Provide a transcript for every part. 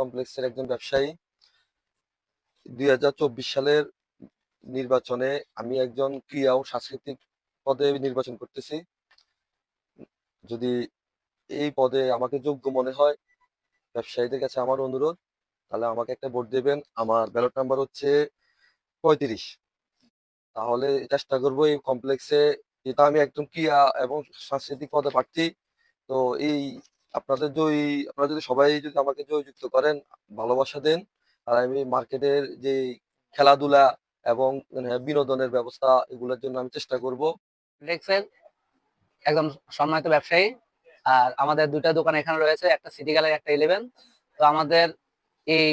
কমপ্লেক্সের একজন ব্যবসায়ী। দুই হাজার চব্বিশ সালের নির্বাচনে আমি একজন ক্রিয়া ও সাংস্কৃতিক পদে নির্বাচন করতেছি। যদি এই পদে আমাকে যোগ্য মনে হয় ব্যবসায়ীদের কাছে আমার অনুরোধ, তাহলে আমাকে একটা ভোট দেবেন। আমার ব্যালট নাম্বার হচ্ছে পঁয়ত্রিশ। তাহলে চেষ্টা করব এই কমপ্লেক্সে যেটা আমি একদম ক্রিয়া এবং সাংস্কৃতিক পদে প্রার্থী, তো এই আপনাদের জয়ী আপনারা যদি সবাই যদি আমাকে জয়যুক্ত করেন, ভালোবাসা দেন, আর আমি মার্কেটের যে খেলাধুলা এবং মানে বিনোদনের ব্যবস্থা এগুলোর জন্য আমি চেষ্টা করব। দেখছেন, একদম সম্মানিত ব্যবসায়ী, আর আমাদের দুইটা দোকান এখানে রয়েছে, একটা সিটি গ্যালারি, একটা ইলেভেন। তো আমাদের এই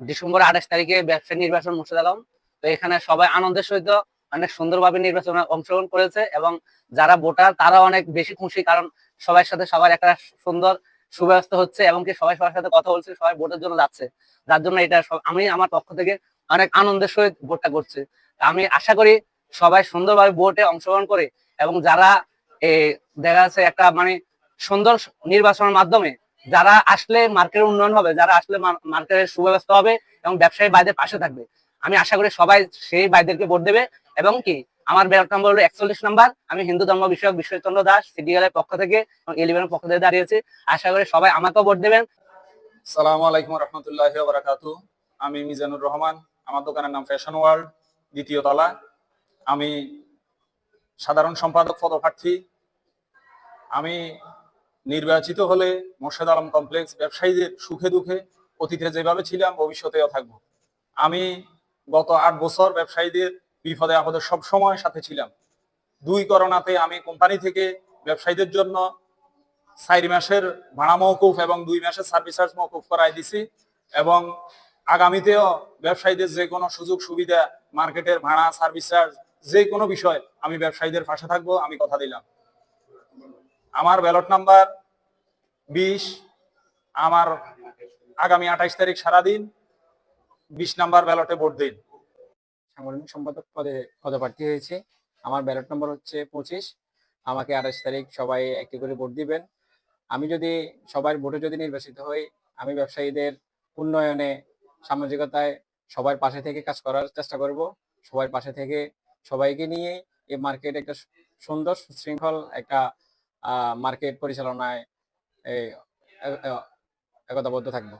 ডিসেম্বর আঠাশ তারিখে ব্যবসায়ী নির্বাচন মুর্শিদ আলম। তো এখানে সবাই আনন্দের সহিত অনেক সুন্দরভাবে নির্বাচনে অংশগ্রহণ করেছে এবং যারা ভোটার তারা অনেক বেশি খুশি, কারণ সবার সাথে, সবার একটা সুন্দর সুব্যবস্থা হচ্ছে এবং কি সবাই সবার সাথে কথা বলছে, সবাই ভোটের জন্য যাচ্ছে। যার জন্য এটা আমি আমার পক্ষ থেকে অনেক আনন্দের সহিত ভোটটা করছি। আমি আশা করি সবাই সুন্দরভাবে ভোটে অংশগ্রহণ করে এবং যারা দেখা যাচ্ছে একটা মানে সুন্দর নির্বাচনের মাধ্যমে যারা আসলে মার্কেটের উন্নয়ন হবে, যারা আসলে মার্কেটের সুব্যবস্থা হবে এবং ব্যবসায়ী বাইদের পাশে থাকবে। আমি আশা করি সবাই সেই বাইদেরকে ভোট দেবে এবং কি আমার ব্যালট নাম্বার হলো একচল্লিশ নাম্বার। আমি হিন্দু ধর্ম বিষয়ক বিশ্বচন্দ্র দাস সিডিএলের পক্ষ থেকে এবং ইলেভেনের পক্ষ থেকে দাঁড়িয়েছি। আশা করি সবাই আমাকেও ভোট দেবেন। সালামু আলাইকুম রহমতুল্লাহ বারাকাতু। আমি মিজানুর রহমান, আমার দোকানের নাম ফ্যাশন ওয়ার্ল্ড দ্বিতীয় তলা। আমি সাধারণ সম্পাদক, পদপ্রার্থী। আমি নির্বাচিত হলে মোর্শেদ আলম কমপ্লেক্স ব্যবসায়ীদের সুখে দুঃখে অতীতে যেভাবে ছিলাম, ভবিষ্যতেও থাকব। আমি গত আট বছর ব্যবসায়ীদের বিপদে আপদে সব সময় সাথে ছিলাম। দুই করোনাতে আমি কোম্পানি থেকে ব্যবসায়ীদের জন্য চার মাসের ভাড়া মৌকুফ এবং দুই মাসের সার্ভিস চার্জ মৌকুফ করাই দিছি এবং আগামীতেও ব্যবসায়ীদের যে কোনো সুযোগ সুবিধা, মার্কেটের ভাড়া সার্ভিস চার্জ যে কোনো বিষয় আমি ব্যবসায়ীদের পাশে থাকব, আমি কথা দিলাম। আমার ব্যালট নাম্বার বিশ, আমার আগামী আঠাইশ তারিখ সারাদিন, বিশ নাম্বার ব্যালটে ভোট দিন। সাংগঠনিক সম্পাদক পদে পদপ্রার্থী হয়েছে। আমার ব্যালট নম্বর হচ্ছে পঁচিশ। আমাকে আঠাশ তারিখ সবাই একটি করে ভোট দিবেন। আমি যদি সবার ভোটে যদি নির্বাচিত হই, আমি ব্যবসায়ীদের উন্নয়নে, সামাজিকতায় সবার পাশে থেকে কাজ করার চেষ্টা করব। সবার পাশে থেকে সবাইকে নিয়ে এই মার্কেট একটা সুন্দর সুশৃঙ্খল একটা মার্কেট পরিচালনায় একতাবদ্ধ থাকব।